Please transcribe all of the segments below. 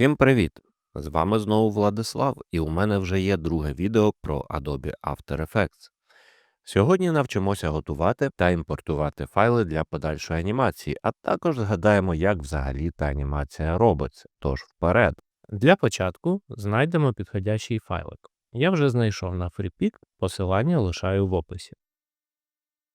Всім привіт! З вами знову Владислав, і у мене вже є друге відео про Adobe After Effects. Сьогодні навчимося готувати та імпортувати файли для подальшої анімації, а також згадаємо, як взагалі та анімація робиться. Тож вперед. Для початку знайдемо підходящий файлик. Я вже знайшов на FreePic, посилання лишаю в описі.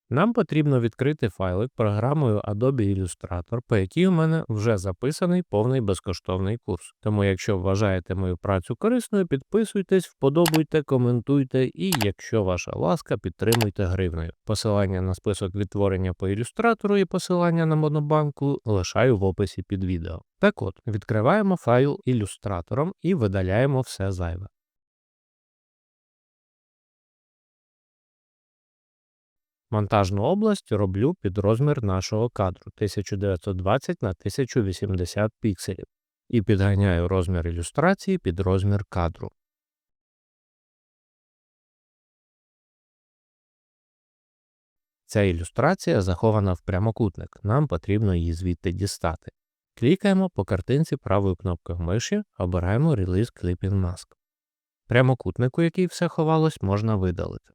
Нам потрібно відкрити файлик програмою Adobe Illustrator, по якій у мене вже записаний повний безкоштовний курс. Тому, якщо вважаєте мою працю корисною, підписуйтесь, вподобуйте, коментуйте і, якщо ваша ласка, підтримуйте гривнею. Посилання на список відтворення по ілюстратору і посилання на монобанку лишаю в описі під відео. Так от, відкриваємо файл ілюстратором і видаляємо все зайве. Монтажну область роблю під розмір нашого кадру 1920 на 1080 пікселів і підганяю розмір ілюстрації під розмір кадру. Ця ілюстрація захована в прямокутник, нам потрібно її звідти дістати. Клікаємо по картинці правою кнопкою миші, обираємо Release Clipping Mask. Прямокутнику, який все ховалось, можна видалити.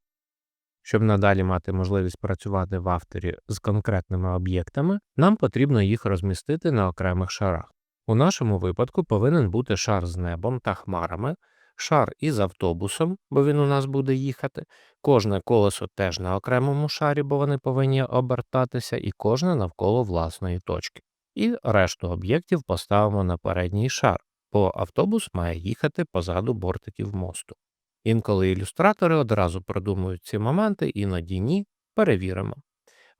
Щоб надалі мати можливість працювати в авторі з конкретними об'єктами, нам потрібно їх розмістити на окремих шарах. У нашому випадку повинен бути шар з небом та хмарами, шар із автобусом, бо він у нас буде їхати, кожне колесо теж на окремому шарі, бо вони повинні обертатися, і кожне навколо власної точки. І решту об'єктів поставимо на передній шар, бо автобус має їхати позаду бортиків мосту. Інколи ілюстратори одразу продумують ці моменти, іноді ні. Перевіримо.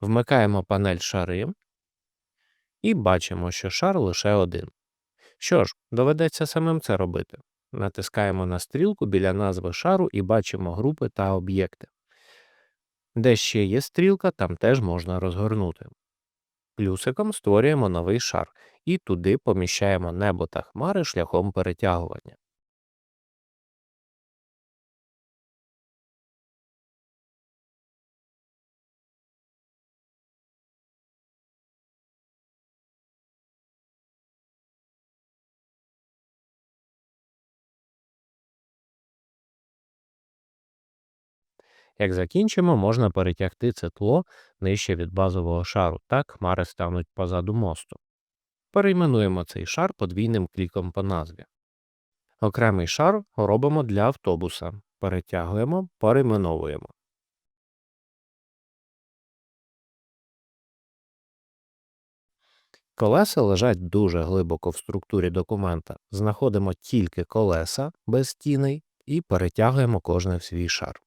Вмикаємо панель шари і бачимо, що шар лише один. Що ж, доведеться самим це робити. Натискаємо на стрілку біля назви шару і бачимо групи та об'єкти. Де ще є стрілка, там теж можна розгорнути. Плюсиком створюємо новий шар і туди поміщаємо небо та хмари шляхом перетягування. Як закінчимо, можна перетягти це тло нижче від базового шару, так хмари стануть позаду мосту. Перейменуємо цей шар подвійним кліком по назві. Окремий шар робимо для автобуса. Перетягуємо, перейменовуємо. Колеса лежать дуже глибоко в структурі документа. Знаходимо тільки колеса без тіней і перетягуємо кожне в свій шар.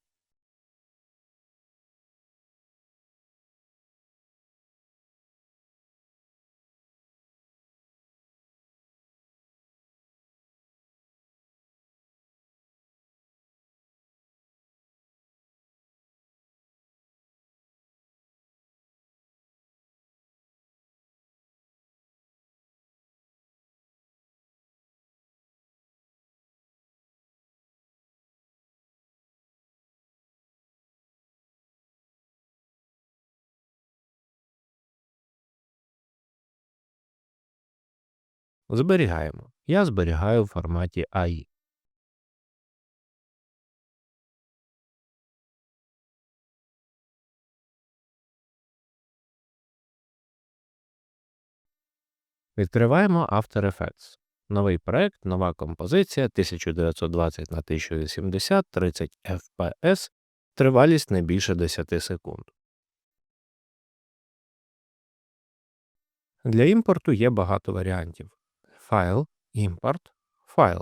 Зберігаємо. Я зберігаю в форматі AI. Відкриваємо After Effects. Новий проект, нова композиція 1920 на 1080 30 FPS, тривалість не більше 10 секунд. Для імпорту є багато варіантів. Файл, імпорт, файл.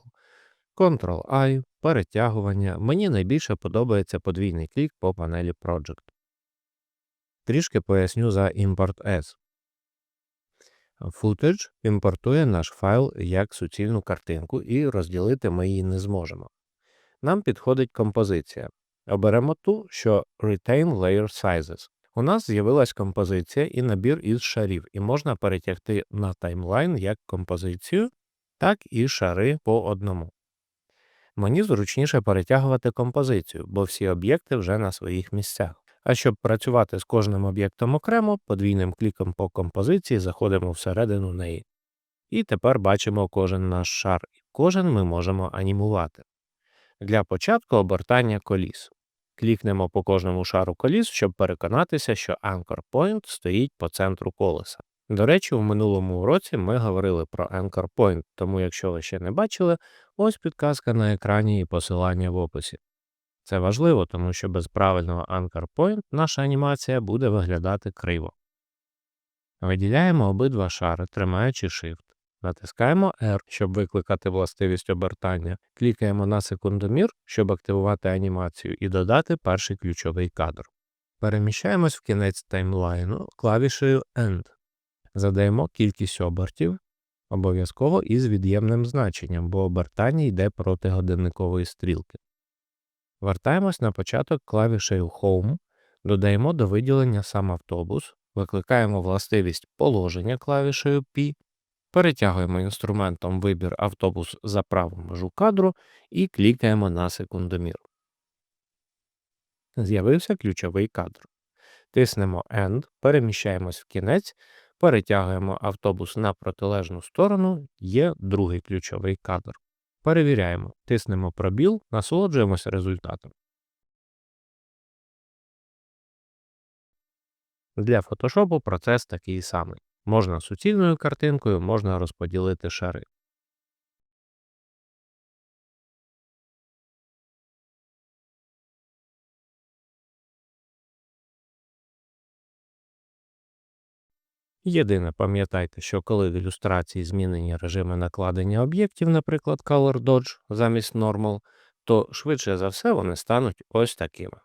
Ctrl-I, перетягування. Мені найбільше подобається подвійний клік по панелі Project. Трішки поясню за Import As. Footage імпортує наш файл як суцільну картинку, і розділити ми її не зможемо. Нам підходить композиція. Оберемо ту, що Retain Layer Sizes. У нас з'явилась композиція і набір із шарів, і можна перетягти на таймлайн як композицію, так і шари по одному. Мені зручніше перетягувати композицію, бо всі об'єкти вже на своїх місцях. А щоб працювати з кожним об'єктом окремо, подвійним кліком по композиції заходимо всередину неї. І тепер бачимо кожен наш шар. і Кожен ми можемо анімувати. Для початку обертання коліс. Клікнемо по кожному шару коліс, щоб переконатися, що Anchor Point стоїть по центру колеса. До речі, у минулому уроці ми говорили про Anchor Point, тому якщо ви ще не бачили, ось підказка на екрані і посилання в описі. Це важливо, тому що без правильного Anchor Point наша анімація буде виглядати криво. Виділяємо обидва шари, тримаючи Shift. Натискаємо R, щоб викликати властивість обертання. Клікаємо на секундомір, щоб активувати анімацію і додати перший ключовий кадр. Переміщаємось в кінець таймлайну клавішею End. Задаємо кількість обертів, обов'язково із від'ємним значенням, бо обертання йде проти годинникової стрілки. Вертаємось на початок клавішею Home, додаємо до виділення сам автобус, викликаємо властивість положення клавішею P, перетягуємо інструментом вибір автобус за праву межу кадру і клікаємо на секундомір. З'явився ключовий кадр. Тиснемо End, переміщаємось в кінець, перетягуємо автобус на протилежну сторону, є другий ключовий кадр. Перевіряємо, тиснемо пробіл, насолоджуємося результатом. Для фотошопу процес такий самий. Можна суцільною картинкою, можна розподілити шари. Єдине, пам'ятайте, що коли в ілюстрації змінені режими накладення об'єктів, наприклад, Color Dodge замість Normal, то швидше за все вони стануть ось такими.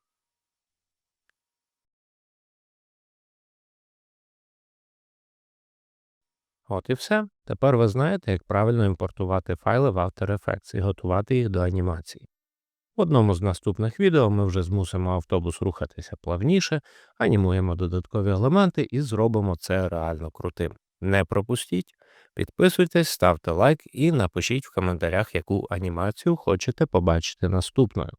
От і все. Тепер ви знаєте, як правильно імпортувати файли в After Effects і готувати їх до анімації. В одному з наступних відео ми вже змусимо автобус рухатися плавніше, анімуємо додаткові елементи і зробимо це реально крутим. Не пропустіть, підписуйтесь, ставте лайк і напишіть в коментарях, яку анімацію хочете побачити наступною.